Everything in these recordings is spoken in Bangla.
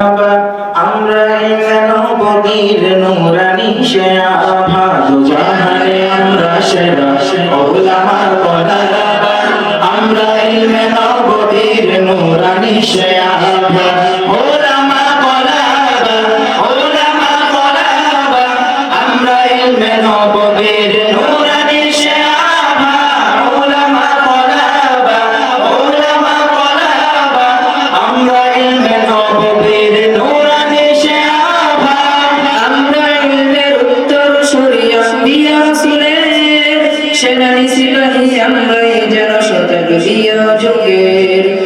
আমরা কেন বদির নোরানি সে আভাগ জাহানে আমরা সেরা ওলামার বলার আমরা এলমে নবদির নোরানি সে আভাগ নাই জানাই যেন যুগের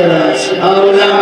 মানুষ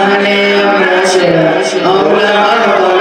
علي ولا شيء أولى أرضا